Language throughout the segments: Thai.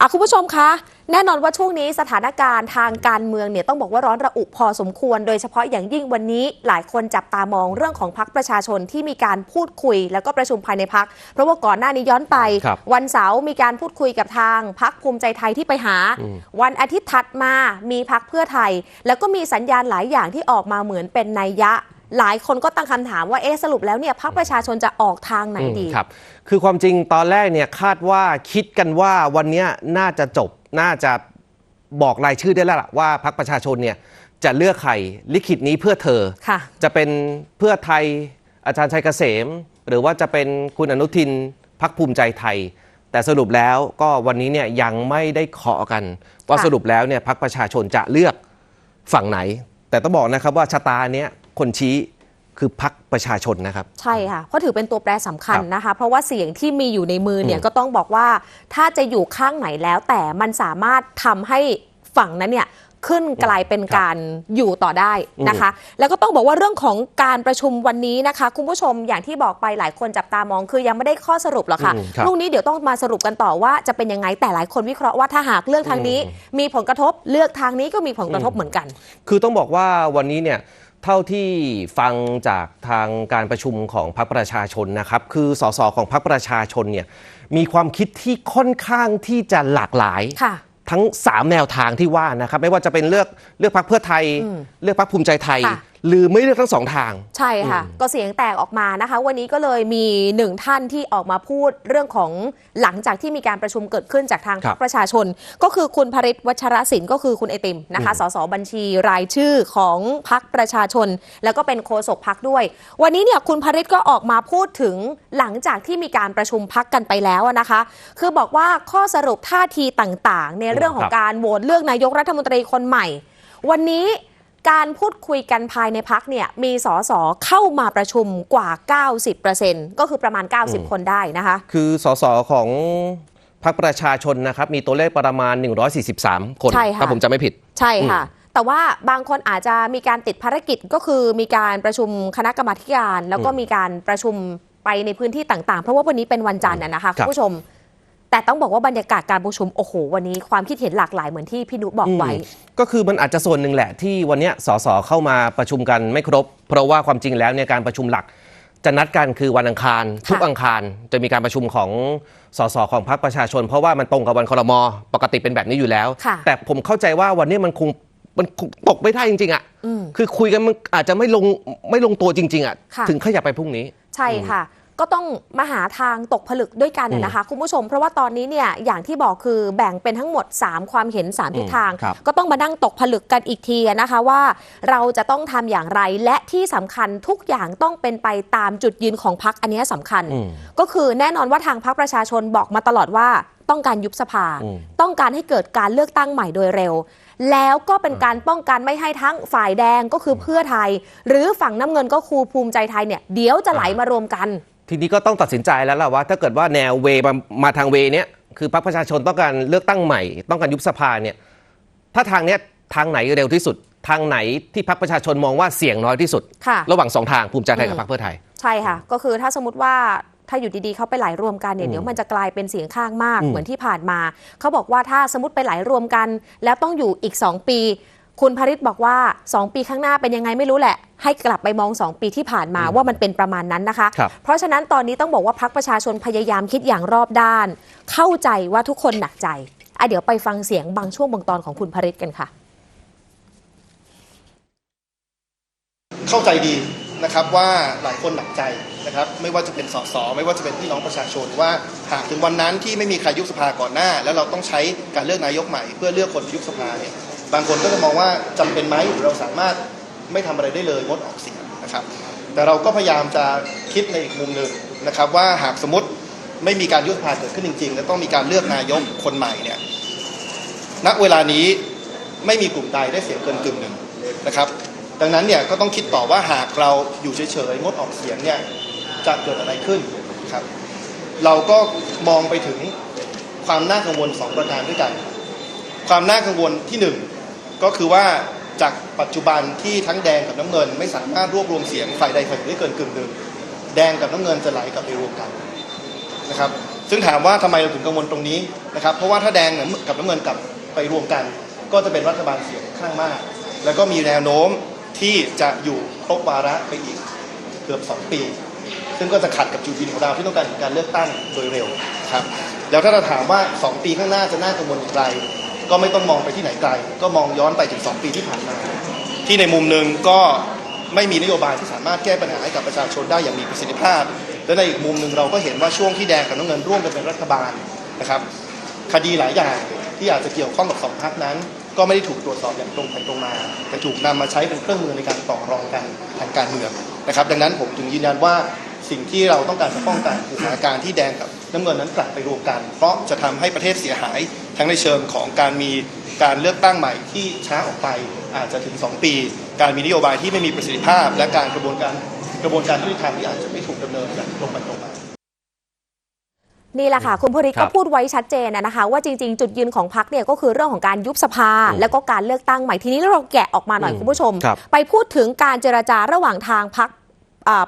อะคุณผู้ชมคะแน่นอนว่าช่วงนี้สถานการณ์ทางการเมืองเนี่ยต้องบอกว่าร้อนระอุพอสมควร โดยเฉพาะอย่างยิ่งวันนี้หลายคนจับตามองเรื่องของพักประชาชนที่มีการพูดคุย แล้วก็ประชุมภายในพัก เพราะว่าก่อนหน้านี้ย้อนไปครับวันเสาร์มีการพูดคุยกับทางพักภูมิใจไทยที่ไปหาอืมวันอาทิตย์ถัดมามีพักเพื่อไทย แล้วก็มีสัญญาณหลายอย่างที่ออกมาเหมือนเป็นนัยยะ หลายคนก็ตั้งคำถามว่าเอ๊ะสรุปแล้วเนี่ยพักประชาชนจะออกทางไหนดี อืมครับ คือความจริงตอนแรกเนี่ยคาดว่าคิดกันว่าวันเนี้ยน่าจะจบน่าจะบอกรายชื่อได้แล้วล่ะว่าพรรคประชาชนเนี่ยจะเลือกใครลิขิตนี้เพื่อเธอ ค่ะ จะเป็นเพื่อไทยอาจารย์ชัยเกษม หรือว่าจะเป็นคุณอนุทินพักภูมิใจไทย แต่สรุปแล้วก็วันนี้เนี่ยยังไม่ได้เคาะกัน ว่าค่ะ สรุปแล้วเนี่ยพักประชาชนจะเลือกฝั่งไหน แต่ต้องบอกนะครับว่าชะตาเนี้ย คนชี้คือพักประชาชนนะครับ ใช่ค่ะเพราะถือเป็นตัวแปรสำคัญครับนะคะ เพราะว่าเสียงที่มีอยู่ในมือเนี่ยอืมก็ต้องบอกว่า ถ้าจะอยู่ข้างไหนแล้ว แต่มันสามารถทำให้ฝั่งนั้นเนี่ยขึ้นกลายเป็นการอยู่ต่อได้นะคะ แล้วก็ต้องบอกว่าเรื่องของการประชุมวันนี้นะคะ คุณผู้ชมอย่างที่บอกไปหลายคนจับตามองคือยังไม่ได้ข้อสรุปหรอกค่ะอืมครับพรุ่งนี้เดี๋ยวต้องมาสรุปกันต่อว่าจะเป็นยังไงแต่หลายคนวิเคราะห์ว่าถ้าหากเลือกทางนี้ มีผลกระทบเลือกทางนี้ก็มีผลกระทบเหมือนกัน คือต้องบอกว่าวันนี้เนี่ย เท่าที่ฟังจากทางการประชุมของพรรคประชาชนนะครับ คือสสของพรรคประชาชนเนี่ยมีความคิดที่ค่อนข้างที่จะหลากหลายค่ะทั้ง 3 แนวทางที่ว่านะครับ ไม่ว่าจะเป็นเลือกเลือกพรรคเพื่อไทยอืมเลือกพรรคภูมิใจไทย ค่ะ หรือไม่เลือกทั้งสองทาง ใช่ค่ะ ก็เสียงแตกออกมานะคะ วันนี้ก็เลยมีหนึ่งท่านที่ออกมาพูดเรื่องของหลังจากที่มีการประชุมเกิดขึ้นจากทางคพรัรบรคประชาชน ก็คือคุณพริตวัชรศิลป์ก็คือคุณไอติมนะคะสสบัญชีรายชื่อของพรรคประชาชน แล้วก็เป็นโฆษกพรรคด้วย วันนี้เนี่ยคุณพริตก็ออกมาพูดถึงหลังจากที่มีการประชุมพักกันไปแล้วอะนะคะ คือบอกว่าข้อสรุปท่าทีต่างๆ ในเรื่องของการโหวตเลือกนายกรัฐมนตรีคนใหม่ วันนี้ การพูดคุยกันภายในพักเนี่ยมีสสเข้ามาประชุมกว่า 90%ก็คือประมาณ 90 คนได้นะคะ คือสสของพรรคประชาชนนะครับมีตัวเลขประมาณ 143 คนใช่ค่ะถ้าผมจำไม่ผิด ใช่ค่ะ แต่ว่าบางคนอาจจะมีการติดภารกิจก็คือมีการประชุมคณะกรรมาธิการ แล้วก็มีการประชุมไปในพื้นที่ต่างๆ เพราะว่าวันนี้เป็นวันจันทร์นะนะคะครัคุบณผู้ชม แต่ต้องบอกว่าบรรยากาศการประชุมโอ้โหวันนี้ความคิดเห็นหลากหลายเหมือนที่พี่นุบอกไว้อืมก็คือมันอาจจะส่วนหนึ่งแหละที่วันเนี้ยสสเข้ามาประชุมกันไม่ครบ เพราะว่าความจริงแล้วเนี่ยการประชุมหลักจะนัดกันคือวันอังคาร ทุกอังคารจะมีการประชุมของสสของพรรคประชาชน เพราะว่ามันตรงกับวันคอรมอปกติเป็นแบบนี้อยู่แล้วค่ะแต่ผมเข้าใจว่าวันนี้มันคงมันคงตกไม่ได้จริงๆอะอืมคือคุยกันมันอาจจะไม่ลงไม่ลงตัวจริง ๆอะค่ะถึงขยับไปพรุ่งนี้ ใช่ค่ะ ก็ต้องมาหาทางตกผลึกด้วยกันน่ะนะคะ คุณผู้ชม เพราะว่าตอนนี้เนี่ยอย่างที่บอกคือแบ่งเป็นทั้งหมด 3 ความเห็น3ทิศทางครับก็ต้องมานั่งตกผลึกกันอีกทีนะคะว่าเราจะต้องทำอย่างไรและที่สำคัญทุกอย่างต้องเป็นไปตามจุดยืนของพักอันเนี้ยสำคัญอืมก็คือแน่นอนว่าทางพักประชาชนบอกมาตลอดว่า ต้องการยุบสภาอืมต้องการให้เกิดการเลือกตั้งใหม่โดยเร็ว แล้วก็เป็นการป้องกันไม่ให้ทั้งฝ่ายแดงก็คือเพื่อไทย หรือฝั่งน้ำเงินก็คือภูมิใจไทยเนี่ยเดี๋ยวจะไหลมารวมกัน ทีนี้ก็ต้องตัดสินใจแล้วล่ะว่า ถ้าเกิดว่าแนวเวมามาทางเวเนี้ยคือพรรคประชาชนต้องการเลือกตั้งใหม่ ต้องการยุบสภาเนี่ยถ้าทางเนี้ยทางไหนเร็วที่สุด ทางไหนที่พรรคประชาชนมองว่าเสี่ยงน้อยที่สุดค่ะระหว่างสองทางภูมิใจไทยกับพรรคเพื่อไทย ใช่ค่ะ ก็คือถ้าสมมติว่า ถ้าอยู่ดีๆเขาไปไหลรวมกันเนี่ยเดี๋ยวมันจะกลายเป็นเสียงข้างมากอืมเหมือนที่ผ่านมาเขาบอกว่าถ้าสมมติไปไหลรวมกัน แล้วต้องอยู่อีก 2 ปี คุณพริตบอกว่า 2 ปีข้างหน้าเป็นยังไงไม่รู้แหละ ให้กลับไปมอง 2 ปีที่ผ่านมาว่ามันเป็นประมาณนั้นนะคะครับเพราะฉะนั้นตอนนี้ต้องบอกว่าพักประชาชนพยายามคิดอย่างรอบด้าน เข้าใจว่าทุกคนหนักใจอะเดี๋ยวไปฟังเสียงบางช่วงบางตอนของคุณพริตกันค่ะเข้าใจดีนะครับว่าหลายคนหนักใจ นะครับไม่ว่าจะเป็นสสไม่ว่าจะเป็นพี่น้องประชาชนว่าหากถึงวันนั้นที่ไม่มีใครยุบสภาก่อนหน้า แล้วเราต้องใช้การเลือกนายกใหม่เพื่อเลือกคนยุบสภาเนี่ยบางคนก็จะมองว่าจำเป็นไหมหรือเราสามารถไม่ทำอะไรได้เลยงดออกเสียงนะครับ แต่เราก็พยายามจะคิดในอีกมุมหนึ่งนะครับว่าหากสมมติไม่มีการยุบสภาเกิดขึ้นจริงๆ และต้องมีการเลือกนายกคนใหม่เนี่ยณเวลานี้ไม่มีกลุ่มใดได้เสียงเกินกึ่งหนึ่งนะครับดังนั้นเนี่ยก็ต้องคิดต่อว่าหากเราอยู่เฉยๆงดออกเสียงเนี่ย จะเกิดอะไรขึ้นครับ เราก็มองไปถึงความน่ากังวลสองประการด้วยกัน ความน่ากังวลที่หนึ่งก็คือว่าจากปัจจุบันที่ทั้งแดงกับน้ำเงิน ไม่สามารถรวบรวมเสียงฝ่ายใดฝ่ายหนึ่งได้เกินกึ่งหนึ่งแดงกับน้ำเงินจะไหลกลับไปรวมกันนะครับ ซึ่งถามว่าทำไมเราถึงกังวลตรงนี้นะครับ เพราะว่าถ้าแดงกับน้ำเงินกลับไปรวมกัน ก็จะเป็นรัฐบาลเสียงข้างมาก แล้วก็มีแนวโน้มที่จะอยู่ครบวาระไปอีกเกือบ 2 ปี ซึ่งก็จะขัดกับจุดยืนของเราที่ต้องการการเลือกตั้งโดยเร็วครับแล้วถ้าเราถามว่า 2 ปีข้างหน้าจะน่ากังวลอย่างไร ก็ไม่ต้องมองไปที่ไหนไกล ก็มองย้อนไปถึง 2 ปีที่ผ่านมา ที่ในมุมหนึ่งก็ไม่มีนโยบายที่สามารถแก้ปัญหาให้กับประชาชนได้อย่างมีประสิทธิภาพ และในอีกมุมหนึ่งเราก็เห็นว่าช่วงที่แดงกับน้ำเงินร่วมกันเป็นรัฐบาลนะครับ คดีหลายอย่างที่อาจจะเกี่ยวข้องกับสองพักนั้น ก็ไม่ได้ถูกตรวจสอบอย่างตรงไปตรงมา แต่ถูกนำมาใช้เป็นเครื่องมือในการต่อรองกันทางการเมืองนะครับ ดังนั้นผมถึงยืนยันว่า สิ่งที่เราต้องการจะป้องกันคือสถานการณ์ที่แดงกับน้ำเงินนั้นกลับไปรวมกัน เพราะจะทำให้ประเทศเสียหายทั้งในเชิงของการมีการเลือกตั้งใหม่ที่ช้าออกไปอาจจะถึง 2 ปี การมีนโยบายที่ไม่มีประสิทธิภาพ และการกระบวนการกระบวนการยุติธรรมที่อาจจะไม่ถูกดำเนินอย่างตรงไปตรงมานี่แหละค่ะ คุณพริตครัก็บพูดไว้ชัดเจนนะนะคะ ว่าจริง ๆ จุดยืนของพักเนี่ยก็คือเรื่องของการยุบสภาอืมแล้วก็การเลือกตั้งใหม่ทีนี้เราแกะออกมาหน่อยอืมคุณผู้ชมครับไปพูดถึงการเจรจาระหว่างทางพัก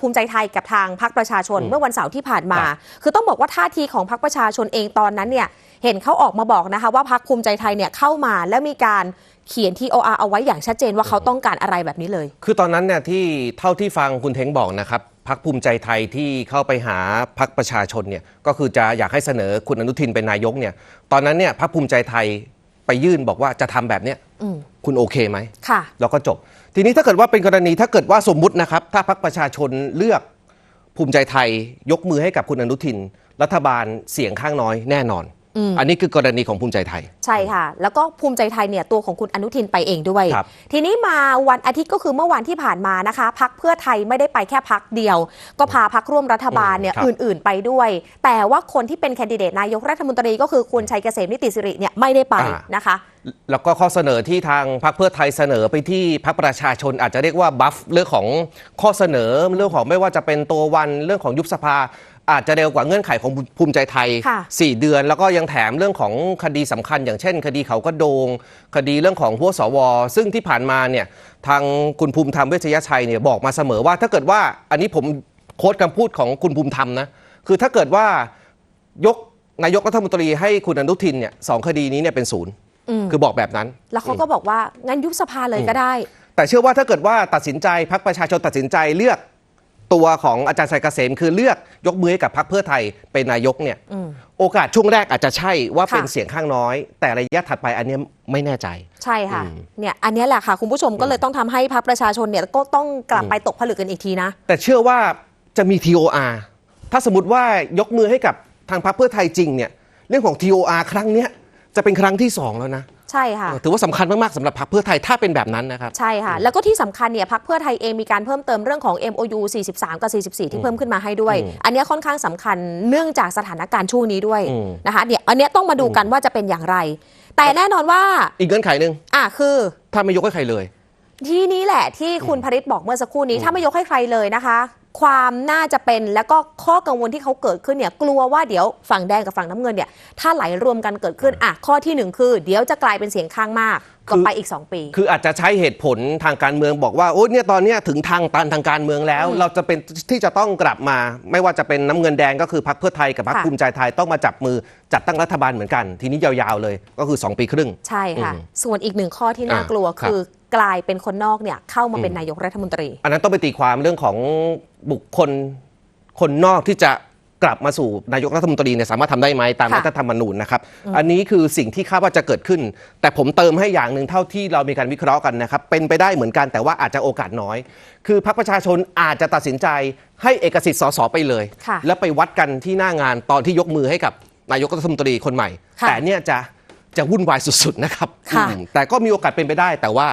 ภูมิใจไทยกับทางพักประชาชนอืมเมื่อวันเสาร์ที่ผ่านมาครับคือต้องบอกว่าท่าทีของพักประชาชนเองตอนนั้นเนี่ยเห็นเขาออกมาบอกนะคะว่าพักภูมิใจไทยเนี่ยเข้ามาแล้วมีการเขียน TOR เอาไว้อย่างชัดเจนว่าเขาต้องการอะไรแบบนี้เลย คือตอนนั้นเนี่ยที่เท่าที่ฟังคุณเท้งบอกนะครับพักภูมิใจไทยที่เข้าไปหาพักประชาชนเนี่ยก็คือจะอยากให้เสนอคุณอนุทินเป็นนายกเนี่ย ตอนนั้นเนี่ยพักภูมิใจไทยไปยื่นบอกว่าจะทำแบบเนี้ยอืม คุณโอเคไหมค่ะแล้วก็จบ ทีนี้ถ้าเกิดว่าเป็นกรณีถ้าเกิดว่าสมมุตินะครับ ถ้าพักประชาชนเลือกภูมิใจไทยยกมือให้กับคุณอนุทิน รัฐบาลเสียงข้างน้อยแน่นอน อืมอันนี้คือกรณีของภูมิใจไทย ใช่ค่ะ แล้วก็ภูมิใจไทยเนี่ยตัวของคุณอนุทินไปเองด้วย ครับ ทีนี้มาวันอาทิตย์ก็คือเมื่อวานที่ผ่านมานะคะพักเพื่อไทยไม่ได้ไปแค่พักเดียว ก็พาพักร่วมรัฐบาลเนี่ยครับ อื่น ๆ ไปด้วย แต่ว่าคนที่เป็นแคนดิเดตนายกรัฐมนตรีก็คือคุณชัยเกษมนิติสิริเนี่ยไม่ได้ไปนะคะ แล้วก็ข้อเสนอที่ทางพรรคเพื่อไทยเสนอไปที่พรรคประชาชนอาจจะเรียกว่าบัฟเรื่องของข้อเสนอเรื่องของไม่ว่าจะเป็นตัววันเรื่องของยุบสภา อาจจะเร็วกว่าเงื่อนไขของภูมิใจไทยค่ะ4เดือน แล้วก็ยังแถมเรื่องของคดีสำคัญ อย่างเช่น คดีเขากระโดง คดีเรื่องของพวกสว ซึ่งที่ผ่านมาเนี่ยทางคุณภูมิธรรมเวชยชัยเนี่ยบอกมาเสมอว่า ถ้าเกิดว่าอันนี้ผมโค้ดคำพูดของคุณภูมิธรรมนะคือถ้าเกิดว่ายกนายกรัฐมนตรีให้คุณอนุทินเนี่ยสองคดีนี้เนี่ยเป็นศูนย์อืมคือบอกแบบนั้น แล้วเขาก็บอกว่างั้นยุบสภาเลยก็ได้ แต่เชื่อว่าถ้าเกิดว่าตัดสินใจพักประชาชนตัดสินใจเลือก ตัวของอาจารย์ชัยเกษมคือเลือกยกมือให้กับพักเพื่อไทยเป็นนายกเนี่ยอืม โอกาสช่วงแรกอาจจะใช่ว่าเป็นค่ะ เสียงข้างน้อย แต่ระยะถัดไปอันเนี้ยไม่แน่ใจ ใช่ค่ะ อืม เนี่ยอันเนี้ยแหละค่ะ คุณผู้ชมก็เลยต้องทำให้พรรคประชาชนเนี่ยก็ต้องกลับไปตกผลึกกันอีกทีนะ แต่เชื่อว่าจะมี TOR ถ้าสมมติว่ายกมือให้กับทางพรรคเพื่อไทยจริงเนี่ยเรื่องของ TOR ครั้งเนี้ยจะเป็นครั้งที่สองแล้วนะ ใช่ค่ะ ถือว่าสำคัญมาก ๆสำหรับพรรคเพื่อไทยถ้าเป็นแบบนั้นนะครับ ใช่ค่ะ แล้วก็ที่สำคัญเนี่ยพักเพื่อไทยเองมีการเพิ่มเติมเรื่องของ MOU 43 กับ 44 ที่เพิ่มขึ้นมาให้ด้วยอืมอันเนี้ยค่อนข้างสำคัญเนื่องจากสถานการณ์ช่วงนี้ด้วยอืมนะคะเดี๋ยวอันเนี้ยต้องมาดูกันว่าจะเป็นอย่างไร แต่แน่นอนว่าอีกเงื่อนไขหนึ่งอะคือ ถ้าไม่ยกให้ใครเลย ที่นี้แหละที่คุณพริตบอกเมื่อสักครู่นี้ถ้าไม่ยกให้ใครเลยนะคะ ความน่าจะเป็นแล้วก็ข้อกังวลที่เขาเกิดขึ้นเนี่ยกลัวว่าเดี๋ยวฝั่งแดงกับฝั่งน้ำเงินเนี่ยถ้าไหลรวมกันเกิดขึ้นอะข้อที่หนึ่งคือ เดี๋ยวจะกลายเป็นเสียงข้างมากก็คือไปอีก 2 ปี คืออาจจะใช้เหตุผลทางการเมืองบอกว่าโอ้เนี่ยตอนเนี้ยถึงทางตันทางการเมืองแล้วอืมเราจะเป็นที่จะต้องกลับมา ไม่ว่าจะเป็นน้ำเงินแดงก็คือพรรคเพื่อไทยกับพรรคค่ะภูมิใจไทยต้องมาจับมือจัดตั้งรัฐบาลเหมือนกัน ทีนี้ยาวๆเลยก็คือ 2 ปีครึ่ง ใช่ค่ะอืมส่วนอีกหนึ่งข้อที่น่าอ่ากลัวครับคือ กลายเป็นคนนอกเนี่ยเข้ามาเป็นอืมนายกรัฐมนตรี อันนั้นต้องไปตีความเรื่องของบุคคลคนนอกที่จะกลับมาสู่นายกรัฐมนตรีเนี่ยสามารถทำได้ไหมตามค่ะรัฐธรรมนูญนะครับ อันนี้คือสิ่งที่คาดว่าจะเกิดขึ้น แต่ผมเติมให้อย่างหนึ่งเท่าที่เรามีการวิเคราะห์กันนะครับ เป็นไปได้เหมือนกันแต่ว่าอาจจะโอกาสน้อย คือพรรคประชาชนอาจจะตัดสินใจให้เอกสิทธิ์สสไปเลยค่ะแล้วไปวัดกันที่หน้างานตอนที่ยกมือให้กับนายกรัฐมนตรีคนใหม่ค่ะแต่เนี่ยจะจะวุ่นวายสุดๆนะครับค่ะอืมแต่ก็มีโอกาสเป็นไปได้แต่ว่า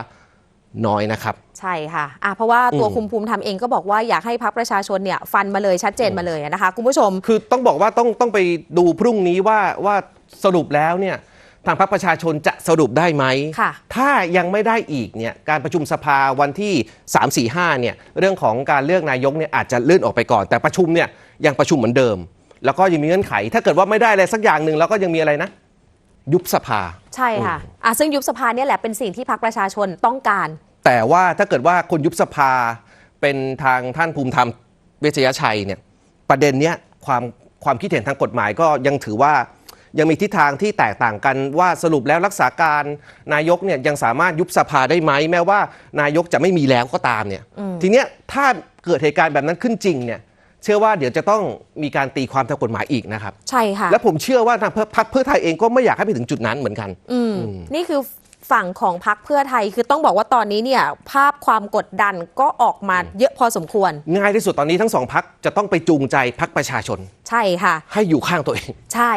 น้อยนะครับ ใช่ค่ะอะเพราะว่าตัวอืมคุมภูมิธรรมเองก็บอกว่าอยากให้พักประชาชนเนี่ยฟันมาเลยชัดเจนมาเลยนะคะ คุณผู้ชม คือต้องบอกว่าต้องต้องไปดูพรุ่งนี้ว่าว่าสรุปแล้วเนี่ยทางพรรคประชาชนจะสรุปได้ไหมค่ะถ้ายังไม่ได้อีกเนี่ยการประชุมสภาวันที่ 3 4 5เนี่ยเรื่องของการเลือกนายกเนี่ยอาจจะเลื่อนออกไปก่อน แต่ประชุมเนี่ยยังประชุมเหมือนเดิม แล้วก็ยังมีเงื่อนไข ถ้าเกิดว่าไม่ได้อะไรสักอย่างหนึ่งแล้วก็ยังมีอะไรนะ ยุบสภา ใช่ค่ะอะซึ่งยุบสภาเนี่ยแหละเป็นสิ่งที่พักประชาชนต้องการ แต่ว่าถ้าเกิดว่าคนยุบสภาเป็นทางท่านภูมิธรรมเวชยชัยเนี่ยประเด็นเนี้ยความความคิดเห็นทางกฎหมายก็ยังถือว่ายังมีทิศทางที่แตกต่างกันว่าสรุปแล้วรักษาการนายกเนี่ยยังสามารถยุบสภาได้ไหมแม้ว่านายกจะไม่มีแล้วก็ตามเนี่ยทีเนี้ยถ้าเกิดเหตุการณ์แบบนั้นขึ้นจริงเนี่ย เชื่อว่าเดี๋ยวจะต้องมีการตีความทางกฎหมายอีกนะครับ ใช่ค่ะ และผมเชื่อว่าทางพรรคเพื่อไทยเองก็ไม่อยากให้ไปถึงจุดนั้นเหมือนกัน อืมนี่คือฝั่งของพักเพื่อไทยคือต้องบอกว่าตอนนี้เนี่ยภาพความกดดันก็ออกมาเยอะพอสมควร ง่ายที่สุดตอนนี้ทั้งสองพักจะต้องไปจูงใจพักประชาชน ใช่ค่ะ ให้อยู่ข้างตัวเอง ใช่